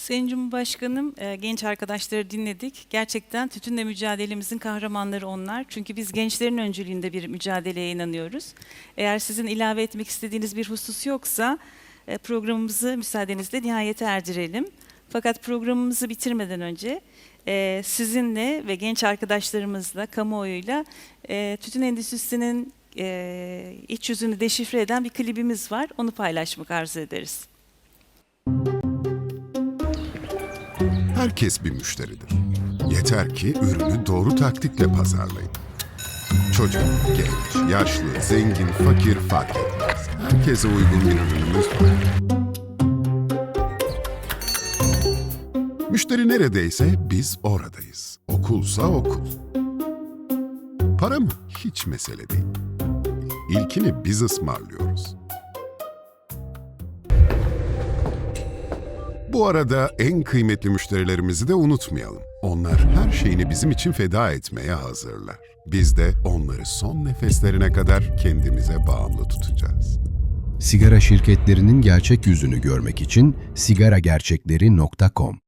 Sayın Cumhurbaşkanım, e, genç arkadaşları dinledik. Gerçekten tütünle mücadelemizin kahramanları onlar. Çünkü biz gençlerin öncülüğünde bir mücadeleye inanıyoruz. Eğer sizin ilave etmek istediğiniz bir husus yoksa e, programımızı müsaadenizle nihayete erdirelim. Fakat programımızı bitirmeden önce e, sizinle ve genç arkadaşlarımızla, kamuoyuyla tütün endüstrisinin iç yüzünü deşifre eden bir klibimiz var. Onu paylaşmak arzu ederiz. Herkes bir müşteridir. Yeter ki ürünü doğru taktikle pazarlayın. Çocuk, genç, yaşlı, zengin, fakir fark etmez. Herkese uygun bir ürünümüz var. Müşteri neredeyse biz oradayız. Okulsa okul. Para mı? Hiç mesele değil. İlkini biz ısmarlıyoruz. Bu arada en kıymetli müşterilerimizi de unutmayalım. Onlar her şeyini bizim için feda etmeye hazırlar. Biz de onları son nefeslerine kadar kendimize bağımlı tutacağız. Sigara şirketlerinin gerçek yüzünü görmek için sigaragerçekleri.com